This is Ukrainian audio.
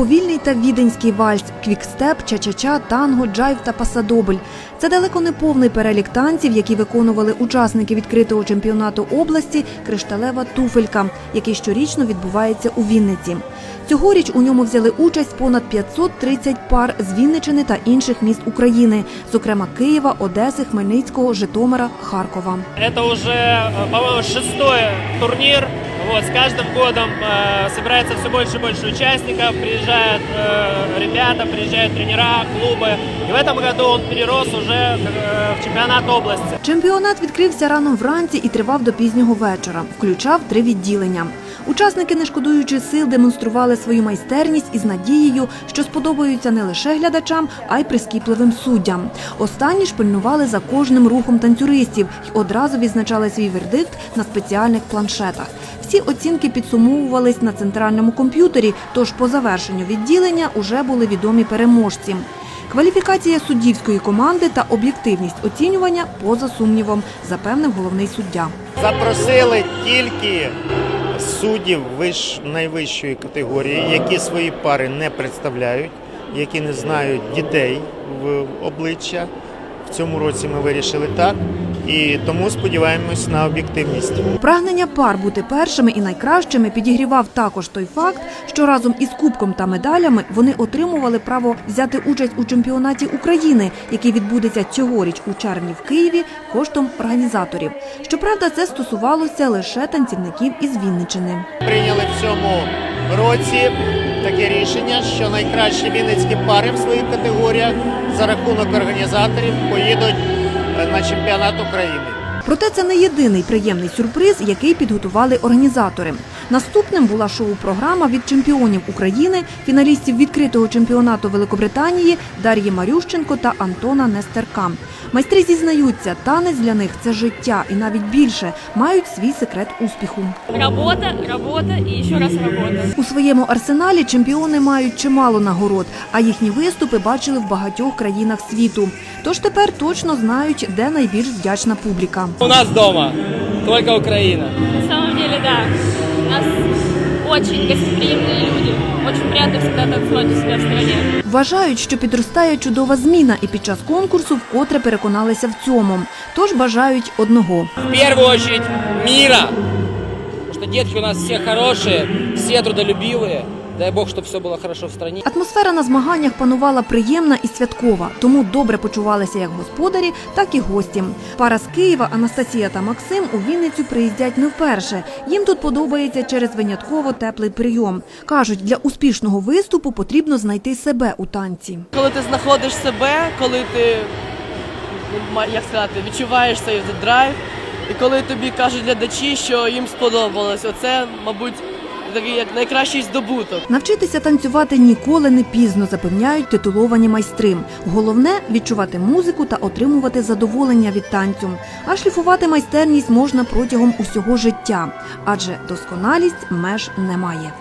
повільний та віденський вальс, квікстеп, ча-ча-ча, танго, джайв та пасадобль. Це далеко не повний перелік танців, які виконували учасники відкритого чемпіонату області Кришталева туфелька, який щорічно відбувається у Вінниці. Цьогоріч у ньому взяли участь понад 530 пар з Вінничини та інших міст України, зокрема Києва, Одеси, Хмельницького, Житомира, Харкова. Это уже, э, по-моему, шестой турнир. Вот, с каждым годом э, собирается все больше и больше участников, приезжают э, ребята, приезжают тренера, клубы. И в этом году он перерос уже э, в чемпионат области. Чемпіонат відкрився рано вранці і тривав до пізнього вечора. Включав три відділення. Учасники, не шкодуючи сил, демонстрували свою майстерність із надією, що сподобаються не лише глядачам, а й прискіпливим суддям. Останні ж пильнували за кожним рухом танцюристів і одразу відзначали свій вердикт на спеціальних планшетах. Всі оцінки підсумовувались на центральному комп'ютері, тож по завершенню відділення уже були відомі переможці. Кваліфікація суддівської команди та об'єктивність оцінювання поза сумнівом, запевнив головний суддя. Запросили тільки суддів виш, найвищої категорії, які свої пари не представляють, які не знають дітей в обличчя. В цьому році ми вирішили так, і тому сподіваємось на об'єктивність. Прагнення пар бути першими і найкращими підігрівав також той факт, що разом із кубком та медалями вони отримували право взяти участь у чемпіонаті України, який відбудеться цьогоріч у червні в Києві коштом організаторів. Щоправда, це стосувалося лише танцівників із Вінничини. Прийняли в цьому році таке рішення, що найкращі вінницькі пари в своїх категоріях за рахунок організаторів поїдуть на чемпіонат України. Проте це не єдиний приємний сюрприз, який підготували організатори. Наступним була шоу-програма від чемпіонів України, фіналістів відкритого чемпіонату Великобританії Дар'ї Марющенко та Антона Нестерка. Майстри зізнаються, танець для них це життя і навіть більше мають свій секрет успіху. Работа, работа и еще раз работа. У своєму арсеналі чемпіони мають чимало нагород, а їхні виступи бачили в багатьох країнах світу. Тож тепер точно знають, де найбільш вдячна публіка. У нас дома только Украина. На самом деле, да, у нас очень гостеприимные люди. Очень приятно всегда танцевать у себя в стране. Вважають, що підростає чудова зміна, і під час конкурсу вкотре переконалися в цьому. Тож бажають одного. В первую очередь мира. Потому что детки у нас все хорошие, все трудолюбивые. Дай Бог, чтобы все было хорошо в стране. Атмосфера на змаганнях панувала приємна і святкова, тому добре почувалися як господарі, так і гості. Пара з Києва Анастасія та Максим у Вінницю приїздять не вперше. Їм тут подобається через винятково теплий прийом. кажуть, для успішного виступу потрібно знайти себе у танці. коли ти знаходиш себе, коли ти ну, як сказати, відчуваєш цей драйв, і коли тобі кажуть глядачі, що їм сподобалось, оце, мабуть, такий як найкращий здобуток. Навчитися танцювати ніколи не пізно, запевняють титуловані майстри. Головне відчувати музику та отримувати задоволення від танцю. А шліфувати майстерність можна протягом усього життя, адже досконалість меж немає.